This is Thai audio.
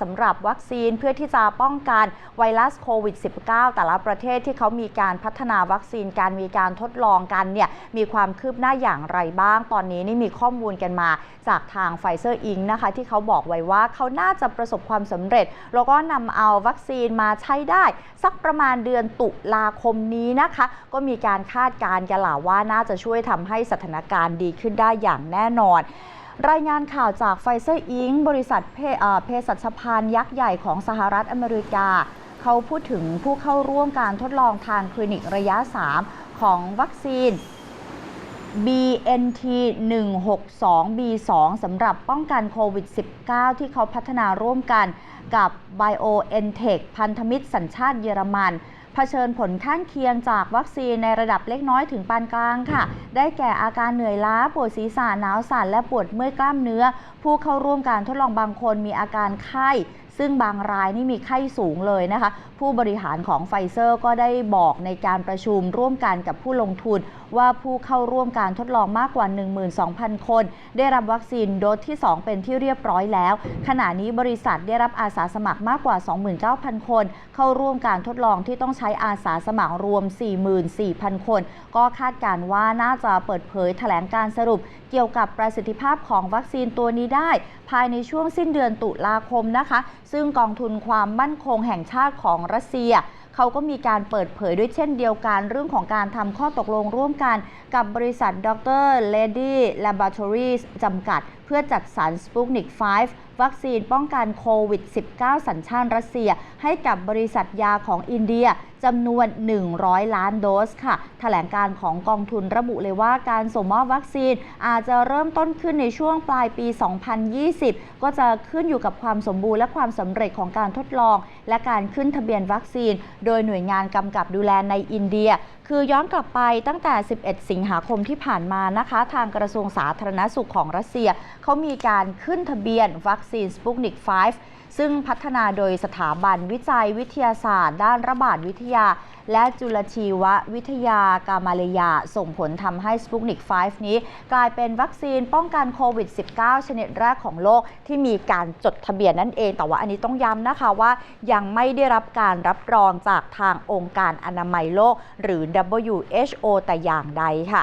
สำหรับวัคซีนเพื่อที่จะป้องกันไวรัสโควิด -19 แต่ละประเทศที่เขามีการพัฒนาวัคซีนการมีการทดลองกันเนี่ยมีความคืบหน้าอย่างไรบ้าง ตอนนี้นี่มีข้อมูลกันมาจากทางไฟเซอร์อิงนะคะ ที่เขาบอกไว้ว่าเขาน่าจะประสบความสำเร็จ แล้วก็นำเอาวัคซีนมาใช้ได้ สักประมาณเดือนตุลาคมนี้นะคะ ก็มีการคาดการณ์กันล่ะว่าน่าจะช่วยทำให้สถานการณ์ดีขึ้นได้อย่างแน่นอน รายงานข่าวจากไฟเซอร์อิงบริษัทเภสัชพันธ์ยักษ์ใหญ่ของสหรัฐอเมริกา เขาพูดถึงผู้เข้าร่วมการทดลองทางคลินิกระยะ 3 ของวัคซีน BNT 162 B2 สำหรับป้องกันโควิด -19 ที่เขาพัฒนาร่วมกันกับ BioNTech พันธมิตรสัญชาติเยอรมัน เผชิญผลข้างเคียงจากวัคซีนในระดับเล็กน้อยถึงปานกลางค่ะ ได้แก่อาการเหนื่อยล้าปวดศีรษะหนาวสั่นและปวดเมื่อยกล้ามเนื้อ ผู้เข้าร่วมการทดลองบางคนมีอาการไข้ซึ่งบางรายนี่มีไข้สูงเลยนะคะ ผู้บริหารของไฟเซอร์ก็ได้บอกในการประชุมร่วมกันกับผู้ลงทุน ว่าผู้เข้าร่วมการทดลองมากกว่า 12,000 คน ได้รับวัคซีนโดสที่ 2 เป็นที่เรียบร้อยแล้ว ขณะนี้บริษัทได้รับอาสาสมัครมากกว่า 29,000 คน เข้าร่วมการทดลองที่ต้องใช้อาสาสมัครรวม 44,000 คน ก็คาดการณ์ว่าน่าจะเปิดเผยแถลงการสรุปเกี่ยวกับประสิทธิภาพของวัคซีนตัวนี้ได้ ภายในช่วงสิ้นเดือนตุลาคมนะคะซึ่งกองทุนความมั่นคงแห่งชาติของรัสเซียเขาก็มีการเปิดเผยด้วยเช่นเดียวกัน เรื่องของการทำข้อตกลงร่วมกันกับบริษัทดรเลดี้ลาบอร์ทอรีสจำกัด พื่อจัดสรร Sputnik 5วัคซีนป้องกันโควิด -19 สัญชาติรัสเซีย ให้กับบริษัทยาของอินเดียจำนวน 100 ล้านโดสค่ะแถลงการของกองทุนระบุเลยว่าการส่งมอบวัคซีนอาจจะเริ่มต้นขึ้นในช่วงปลายปี 2020 ก็จะขึ้นอยู่กับความสมบูรณ์และความสำเร็จของการทดลอง และการขึ้นทะเบียนวัคซีน โดยหน่วยงานกำกับดูแลในอินเดีย คือย้อนกลับไปตั้งแต่ 11 สิงหาคมที่ผ่านมานะคะ ทางกระทรวงสาธารณสุขของรัสเซีย เขามีการขึ้นทะเบียนวัคซีนสปุกนิก 5 ซึ่งพัฒนาโดยสถาบันวิจัยวิทยาศาสตร์ ด้านระบาดวิทยา และจุลชีววิทยากามาเลยา ส่งผลทำให้สปุกนิก 5 นี้ กลายเป็นวัคซีนป้องกันโควิด -19 ชนิดแรกของโลกที่มีการจดทะเบียนนั่นเอง แต่ว่าอันนี้ต้องย้ำนะคะว่ายังไม่ได้รับการรับรองจากทางองค์การอนามัยโลกหรือ WHO แต่อย่างใดค่ะ